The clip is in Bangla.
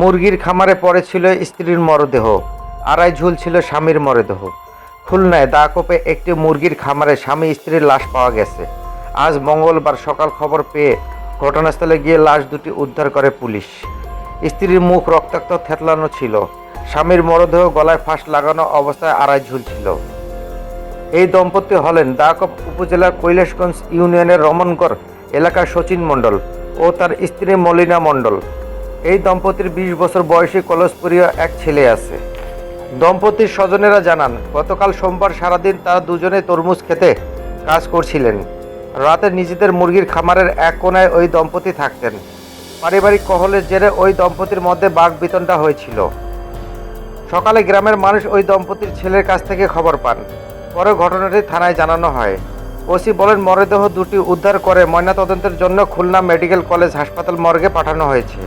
মুরগির খামারে পড়েছিল স্ত্রীর মরদেহ, আড়াই ঝুলছিল স্বামীর মরদেহ। খুলনায় দাকোপে একটি মুরগির খামারে স্বামী স্ত্রীর লাশ পাওয়া গেছে। আজ মঙ্গলবার সকাল খবর পেয়ে ঘটনাস্থলে গিয়ে লাশ দুটি উদ্ধার করে পুলিশ। স্ত্রীর মুখ রক্তাক্ত থেতলানো ছিল। স্বামীর মরদেহ গলায় ফাঁস লাগানো অবস্থায় আড়াই ঝুলছিল এই দম্পতি হলেন দাকপ উপজেলার কৈলাসগঞ্জ ইউনিয়নের রমনগড় এলাকার সচিন মণ্ডল ও তার স্ত্রী মলিনা মণ্ডল। এই দম্পতির বিশ বছর বয়সী কলসপুরীয় এক ছেলে আছে। দম্পতির স্বজনেরা জানান, গতকাল সোমবার সারাদিন তারা দুজনে তরমুজ খেতে কাজ করছিলেন। রাতে নিজেদের মুরগির খামারের এক কোনায় ওই দম্পতি থাকতেন। পারিবারিক কহলের জেরে ওই দম্পতির মধ্যে বাঘ বিতণ্ডা হয়েছিল। সকালে গ্রামের মানুষ ওই দম্পতির ছেলের কাছ থেকে খবর পান। পরে ঘটনাটি থানায় জানানো হয়। ওসি বলেন, মরদেহ দুটি উদ্ধার করে ময়নাতদন্তের জন্য খুলনা মেডিকেল কলেজ হাসপাতাল মর্গে পাঠানো হয়েছে।